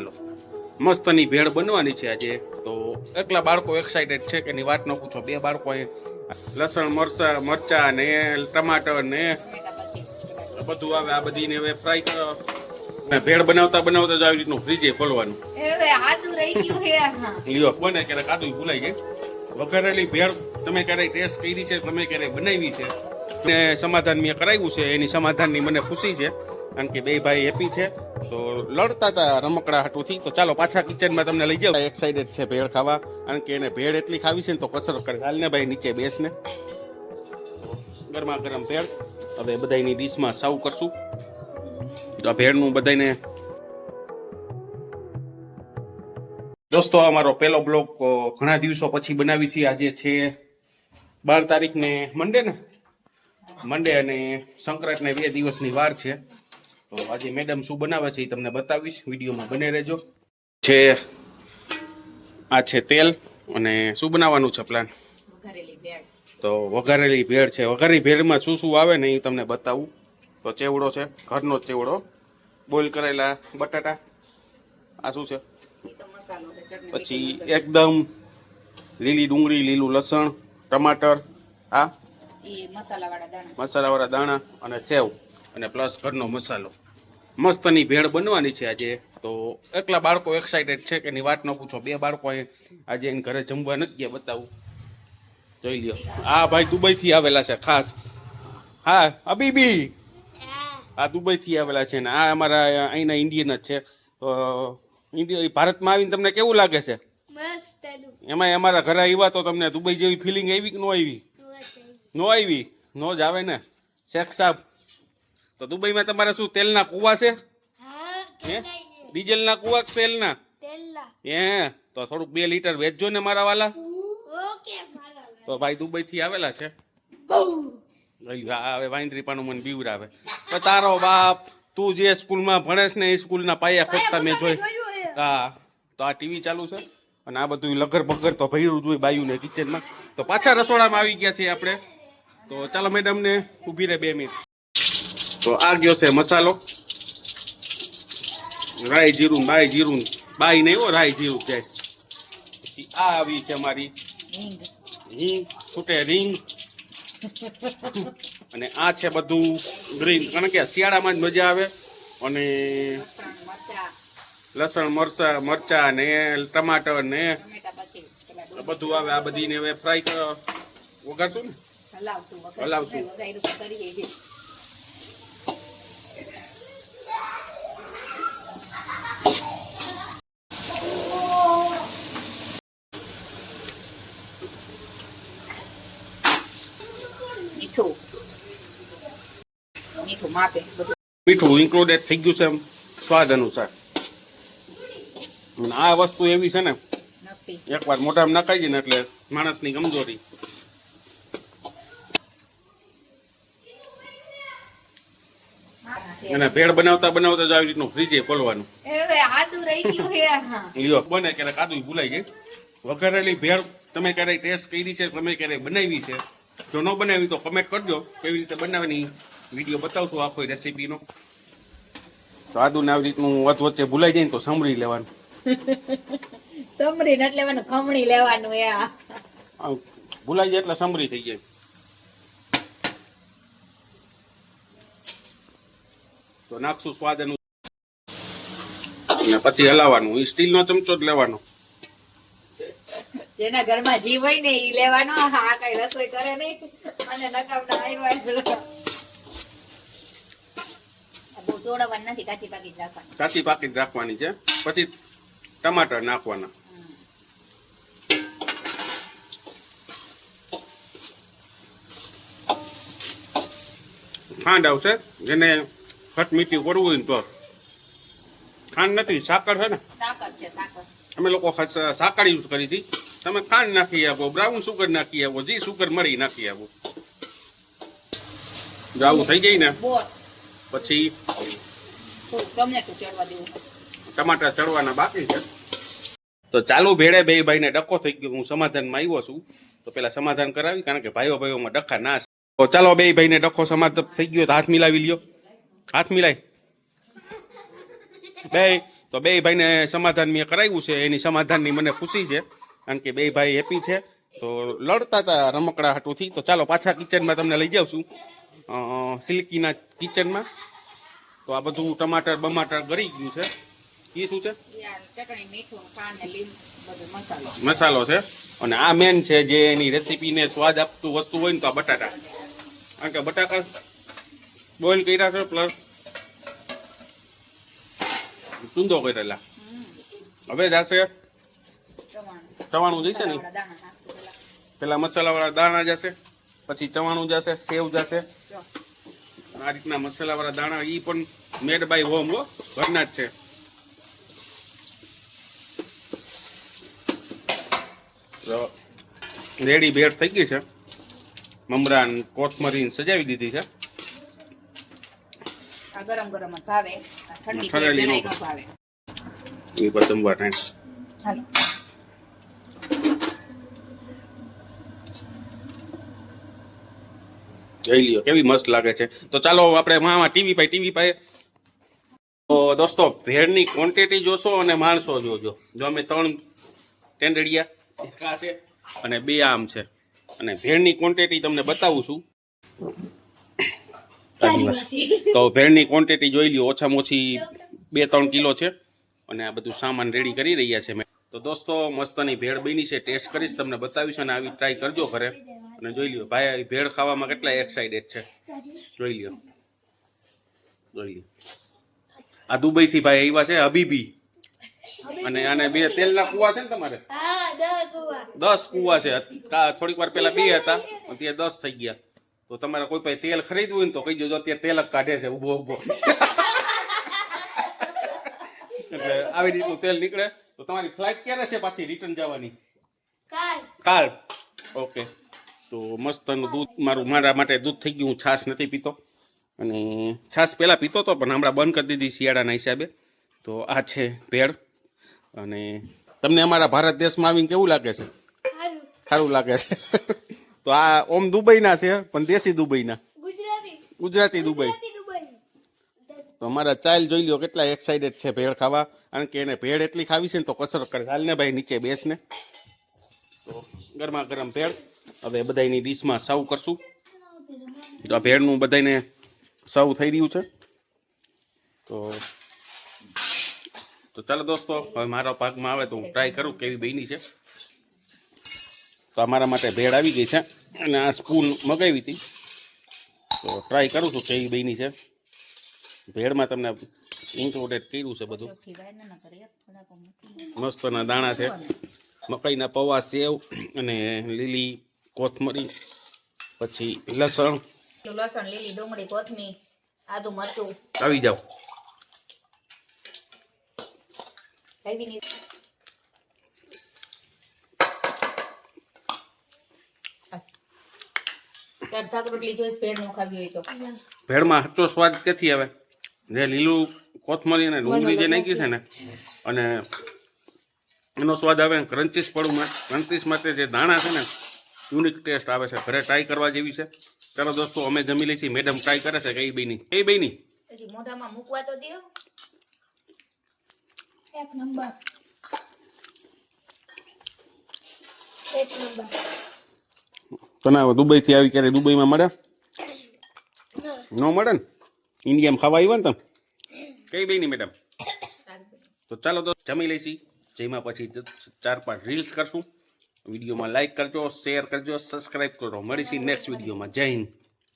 મસાલો મસ્તની ભેળ બનવાની છે આજે. તો એટલા બાળકો એક્સાઇટેડ છે કે એની વાત ન પૂછો. બે બાળકો અહીં લસણ મરચા મરચા ને ટમાટર ને બધું આવે. આ બધીને હવે ફ્રાય ને ભેળ બનાવતા બનાવતા જ આવી રીતનું ફ્રીજે ખોલવાનું. લ્યો બને ક્યારેક કાદું ભૂલાઈ જાય. વઘારેલી ભેળ તમે ક્યારેય ટેસ્ટ કરી છે તમે ક્યારેય બનાવી છે? ને સમાધાન મેં કરાવ્યું છે એની સમાધાનની મને ખુશી છે. કારણ કે બે ભાઈ હેપી છે, તો લડતા હતા રમકડા હાટુથી. તો ચાલો પાછા કિચનમાં તમને લઈ જાઓ એક્સાઇટેડ છે ભેળ ખાવા. કારણ કે એને ભેળ એટલી ખાવી છે ને તો કસર કરે. હાલ ને ભાઈ નીચે બેસને. ગરમા ગરમ ભેળ. હવે બધાની ડીશમાં સર્વ કરશું. તો આ ભેળનું બધાને દોસ્તો અમારો પહેલો બ્લોગ ઘણા દિવસો પછી બનાવી છે. આજે છે બાર તારીખને મંડે ને. મંડે અને સંક્રાંતને બે દિવસની વાર છે. તો આજે મેડમ શું બનાવે છે એ તમને બતાવીશ. વિડીયોમાં બને રહેજો. છે આ છે તેલ અને શું બનાવવાનું છે પ્લાન તો વઘારેલી ભેળ છે. વઘારેલી ભેળમાં શું શું આવે ને એ તમને બતાવું. તો ચેવડો છે ઘરનો જ ચેવડો. બોઇલ કરેલા બટાટા. આ શું છે? એ તો મસાલો છે ચટણી પછી એકદમ લીલી ડુંગળી લીલું લસણ ટમાટર આ મસાલા મસાલાવાળા દાણા અને સેવ. અને પ્લસ ઘરનો મસાલો. મસ્તની ભેળ બનવાની છે આજે. તો એકલા બાળકો એક્સાઇટેડ છે કે એની વાત ન પૂછો. બે બાળકો આજે એને ઘરે જમવા નથી ગયા બતાવું. જોઈ લ્યો. આ ભાઈ દુબઈથી આવેલા છે ખાસ. હા અબીબી આ દુબઈથી આવેલા છે ને. આ અમારા અહીંના ઇન્ડિયન જ છે. તો ઇન્ડિયા ભારતમાં આવીને તમને કેવું લાગે છે? એમાં અમારા ઘરે આવ્યા તો તમને દુબઈ જેવી ફિલિંગ આવી કે ન આવી. નો આવી? નો જ આવે ને? શેખ સાહેબ તો દુબઈમાં તમારે શું તેલના કુવા છે? હે ડીઝલના કુવા કે તેલના? હે તો થોડુંક બે લીટર વેચજો ને મારા વાલા. તો ભાઈ દુબઈથી આવેલા છે? ગયું, આ હવે વાંદરી પાનું મને બીવરાવે તો તારો બાપ તું જે સ્કૂલમાં ભણેશ ને એ સ્કૂલના પાયા ખોટતા મેં જોઈ. હા તો આ ટીવી ચાલુ છે અને આ બધું લગર બગર તો ભર્યું જોઈ બાયું ને કિચનમાં તો પાછા રસોડામાં આવી ગયા છે આપણે. તો ચાલો મેડમ ને ઊભી રહે બે મિનિટ તો આ ગયો છે મસાલો. રાઈ જીરું બાઈ જીરું બાઈ નહીં હો રાઈ જીરું જાય. પછી આ આવી છે અમારી હિંગ. છૂટે રીંગ. અને આ છે બધું ગ્રીન. કારણ કે શિયાળામાં જ મજા આવે. અને લસણ મરચા મરચા ને ટમાટર ને બધું આવે. આ બધીને હવે ફ્રાય વગાડશું ને? હલાવશું હલાવશું. વઘાર્યું તો કરીએ જ. મીઠું મીઠું માપે બધું. મીઠું ઇન્ક્લુડેડ થઈ ગયું છે એમ સ્વાદ અનુસાર. આ વસ્તુ એવી છે ને એકવાર મોઢામાં નખાઈ જાય ને એટલે માણસની કમજોરી. અને ભેળ બનાવતા બનાવતા જ આવી રીતનું ફ્રીજે ખોલવાનું. લ્યો બને ક્યારેક આદુ ભૂલાઈ જાય. વઘારેલી ભેળ તમે ક્યારેય ટેસ્ટ કરી છે તમે ક્યારેય બનાવી છે. જો ન બનાવી તો કમેન્ટ કરજો કેવી રીતે બનાવવાની. વીડિયો બતાવશું આખો રેસીપીનો. તો આદુ ને આવી રીતનું વચ્ચે વચ્ચે ભૂલાઈ જાય ને તો સાંભળી લેવાનું. સમરી નટ લેવાનું ખમણી લેવાનું એ ભૂલાઈ જાય એટલે સાંભળી થઈ જાય. તો નાખશું સ્વાદ અને પછી હલાવવાનું. એ સ્ટીલનો ચમચો જ લેવાનો. જેના ઘરમાં જીવ હોય ને એ લેવાનો. આ કઈ રસોઈ કરે નહીં. અને નકામના આયરો તોડવાનું નથી કાચી પાકી જ રાખવાનું. કાચી પાકી જ રાખવાની છે. પછી ટમાટર નાખવાના. ખાંડ આવશે. જેને ખટ મીઠી કરવું હોય તો. ખાંડ નથી સાકર છે ને? સાકર છે સાકર. અમે લોકો સાકર યુઝ કરી હતી. તમે ખાંડ નાખી આપો બ્રાઉન સુગર નાખી આપો જી સુગર મળી નાખી આપો. જો આવું થઈ જાય ને? પછી ટમેટું ચડવા દેવું. ટમાટા ચડવાના બાકી છે. તો ચાલુ ભેળે બે ભાઈને ડકો થઈ ગયો. હું સમાધાનમાં આવ્યો છું. તો પેલા સમાધાન કરાવી કારણ કે ભાઈઓ ભાઈઓમાં ડખા ના તો ચાલો બે ભાઈને ડખો સમાધાન થઈ ગયો તો હાથ મિલાવી લ્યો. હાથ મિલાય. બે. તો બે ભાઈને સમાધાન મેં કરાવ્યું છે. એની સમાધાનની મને ખુશી છે. કારણ કે બે ભાઈ હેપી છે. તો લડતા હતા રમકડા હાટુથી. તો ચાલો પાછા કિચનમાં તમને લઈ જાઉં છું. સિલ્કીના કિચનમાં. તો આ બધું ટમાટર બમાટર ગળી ગયું છે. એ શું છે? મસાલો. છે. અને આ મેન છે જે એની રેસીપીને સ્વાદ આપતું વસ્તુ હોય ને તો આ બટાટા કારણ કે બટાકા બોઇલ કર્યા છે પ્લસ ચૂંદો કરેલા. હવે જશે ચવાણું. જઈશે ને. પેલા મસાલાવાળા દાણા જશે. પછી ચવાણું જશે સેવ જશે. આ રીતના મસાલાવાળા દાણા એ પણ મેડ બાય હોમ હો. ઘરના જ છે. રેડી ભેટ થઈ ગઈ છે. મમરાન કોથમરીન સજાવી દીધી છે. ગરમ ગરમ ભાવે. ઠંડી ભાવે. એ પતંગ જમવા હાલો. જોઈ લ્યો કેવી મસ્ત લાગે છે. તો ચાલો આપણે માં ટીવી પાઈ ટીવી પાય તો દોસ્તો ભેળની ક્વોન્ટિટી જોશો અને માણસો જોજો. જો અમે ત્રણ ટેન્ડડિયા એક છે અને બે આમ છે. અને ભેળની ક્વોન્ટિટી તમને બતાવું છું. તો ભેળની ક્વોન્ટિટી જોઈ લ્યો ઓછામાં ઓછી બે ત્રણ કિલો છે. અને આ બધું સામાન રેડી કરી રહ્યા છે મેં. તો દોસ્તો મસ્તની ભેળ બની છે. ટેસ્ટ કરીશ તમને બતાવીશ અને આવી ટ્રાય કરજો ઘરે. અને જોઈ લ્યો ભાઈ ભેળ ખાવામાં કેટલા એક્સાઇટેડ છે. જોઈ લ્યો. જોઈ લ્યો. આ દુબઈથી ભાઈ આવ્યા છે હબીબી. અને આને બે તેલના કુવા છે ને તમારે? દસ કુવા છે. થોડીક વાર પહેલા બે હતા અત્યારે દસ થઈ ગયા. તો તમારે કોઈ પાસે તેલ ખરીદવું હોય ને તો કહી દેજો અત્યારે તેલ કાઢે છે ઊભો ઊભો એટલે આવી રીતનું તેલ નીકળે. તો તમારી ફ્લાઇટ ક્યારે છે પાછી? રિટર્ન જવાની? કાલ. ઓકે તો મસ્તનું દૂધ મારું મારા માટે દૂધ થઈ ગયું હું છાશ નથી પીતો. અને છાશ પહેલાં પીતો હતો પણ હમણાં બંધ કરી દીધી શિયાળાના હિસાબે. તો આ છે ભેળ. અને તમને અમારા ભારત દેશમાં આવીને કેવું લાગે છે? સારું લાગે છે. તો આ ઓમ દુબઈના છે પણ દેશી દુબઈના. ગુજરાતી. દુબઈ. તો અમારા ચાઇલ્ડ જોઈ લો કેટલા એક્સાઇટેડ છે ભેળ ખાવા. કારણ કે એને ભેળ એટલી ખાવી છે ને તો કસરત કરે. હાલ ને ભાઈ નીચે બેસને તો ગરમા ગરમ ભેળ. હવે બધાની ડીશમાં સર્વ કરશું. તો આ ભેળનું બધાને સર્વ થઈ રહ્યું છે. તો તો ચાલો દોસ્તો હવે મારા પાકમાં આવે તો હું ટ્રાય કરું કેવી બની છે. તો અમારા માટે ભેળ આવી ગઈ છે અને આ સ્પૂન મગાવી હતી. તો ટ્રાય કરું છું કેવી બની છે. ભેળમાં તમને ઇન્ક્લુડેડ કર્યું છે બધું. મસ્તના દાણા છે. મકાઈના પૌવા સેવ અને લીલી કોથમરી પછી લસણ. લસણ લીલી ડુંગળી કોથમીર આદુ મરચું. આવી જાવ ચાર શાક રોટલી જોઈશ પેટ નો ખાવી હોય તો. ભેળમાં સાચો સ્વાદ કેથી આવે? જે લીલું કોથમરી અને ડુંગળી જે નાખી છે ને અને એનો સ્વાદ આવે ક્રન્ચીસ પડું ક્રન્ચીસ માટે જે દાણા છે ને યુનિક ટેસ્ટ આવે છે. ઘરે ટ્રાય કરવા જેવી છે. ચાલો દોસ્તો અમે જમી લઈ છીએ. મેડમ ટ્રાય કરે છે કઈ બેની? કઈ બેની? મોઢામાં મૂકવા તો દો એક નંબર. એક નંબર. તને દુબઈથી આવી ક્યારે દુબઈમાં મળે? નો. મળે ને? ઇન્ડિયામાં ખાવા આવ્યા ને તમે? કઈ બેની મેડમ તો ચાલો તો જમી લઈશી. જેમાં પછી ચાર પાંચ રીલ્સ કરશું. વિડીયોમાં લાઇક કરજો શેર કરજો સબસ્ક્રાઈબ કરો. મળીશી નેક્સ્ટ વિડીયોમાં. જય હિન્દ.